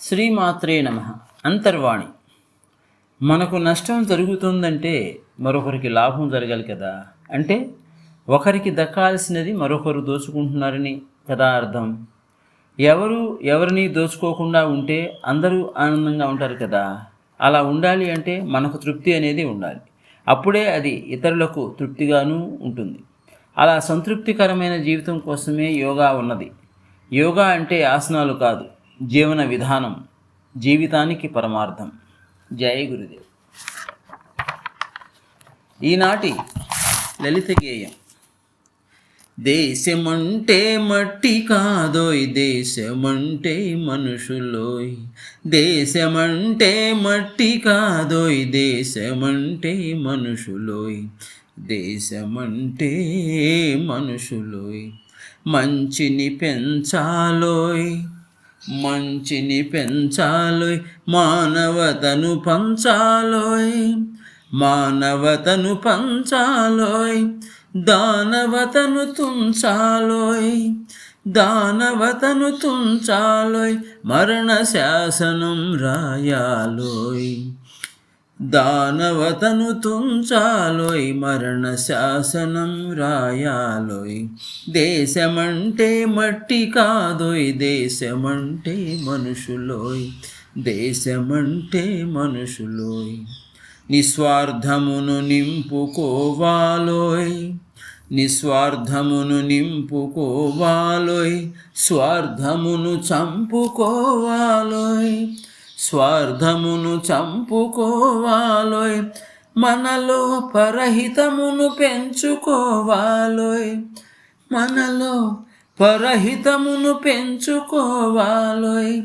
శ్రీమాత్రే నమ. అంతర్వాణి. మనకు నష్టం జరుగుతుందంటే మరొకరికి లాభం జరగాలి కదా? అంటే ఒకరికి దక్కాల్సినది మరొకరు దోచుకుంటున్నారని కదా అర్థం? ఎవరు ఎవరిని దోచుకోకుండా ఉంటే అందరూ ఆనందంగా ఉంటారు కదా? అలా ఉండాలి అంటే మనకు తృప్తి అనేది ఉండాలి. అప్పుడే అది ఇతరులకు తృప్తిగాను ఉంటుంది. అలా సంతృప్తికరమైన జీవితం కోసమే యోగా ఉన్నది. యోగా అంటే ఆసనాలు కాదు. జీవన విధానం జీవితానికి పరమార్థం. జయ గురుదేవ్. ఈనాటి లలిత గేయం. దేశమంటే మట్టి కాదోయ్ దేశమంటే మనుషులోయ్. దేశమంటే మట్టి కాదోయ్ దేశమంటే మనుషులోయ్. దేశమంటే మనుషులోయ్. మంచిని పెంచాలోయ్. మంచిని పెంచాలోయ్ మానవతను పంచాలోయ్. మానవతను పంచాలోయ్ దానవతను తుంచాలోయ్. దానవతను తుంచాలోయ్ మరణ శాసనం రాయాలోయ్. దానవతను తుంచాలోయ్ మరణ శాసనం రాయాలోయ్. దేశమంటే మట్టి కాదోయ్ దేశమంటే మనుషులోయ్. దేశమంటే మనుషులోయ్. నిస్వార్థమును నింపుకోవాలోయ్. నిస్వార్థమును నింపుకోవాలోయ్. స్వార్థమును చంపుకోవాలోయ్. స్వార్థమును చంపుకోవాలోయ్ మనలో పరహితమును పెంచుకోవాలోయ్ మనలో పరహితమును పెంచుకోవాలోయ్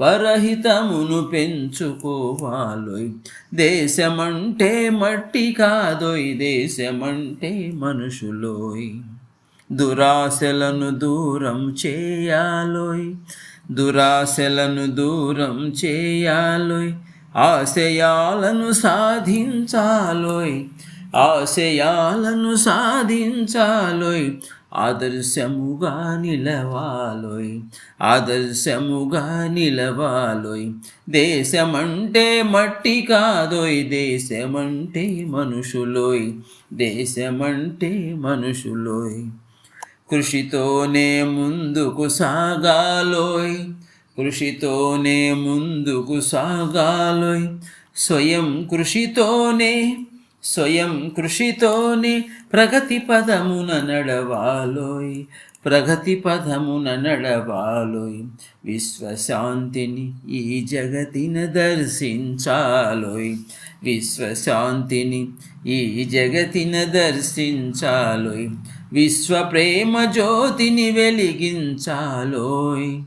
పరహితమును పెంచుకోవాలోయ్. దేశమంటే మట్టి కాదోయ్ దేశమంటే మనుషులోయ్. దురాశలను దూరం చేయాలోయ్. దురాశలను దూరం చేయాలోయ్. ఆశయాలను సాధించాలోయ్. ఆశయాలను సాధించాలోయ్. ఆదర్శముగా నిలవాలోయ్. ఆదర్శముగా నిలవాలోయ్. దేశమంటే మట్టి కాదోయ్. దేశమంటే మనుషులోయ్. దేశమంటే మనుషులోయ్. కృషితోనే ముందుకు సాగాలోయ్. కృషితోనే ముందుకు సాగాలోయ్. స్వయం కృషితోనే స్వయం కృషితోనే ప్రగతి పదమున నడవాలోయ్ ప్రగతి పదమున నడవాలోయ్. విశ్వశాంతిని ఈ జగతిన దర్శించాలోయ్ విశ్వశాంతిని ఈ జగతిన దర్శించాలోయ్. విశ్వ ప్రేమ జ్యోతిని వెలిగించాలోయ్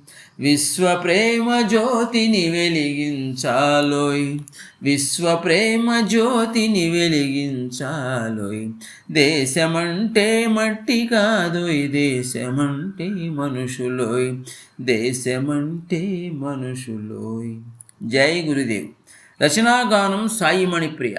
విశ్వ ప్రేమ జ్యోతిని వెలిగించాలోయ్. విశ్వ ప్రేమ జ్యోతిని వెలిగించాలోయ్. దేశమంటే మట్టి కాదోయ్ దేశమంటే మనుషులోయ్. దేశమంటే మనుషులోయ్. జై గురుదేవ్. రచనాగానం సాయిమణిప్రియ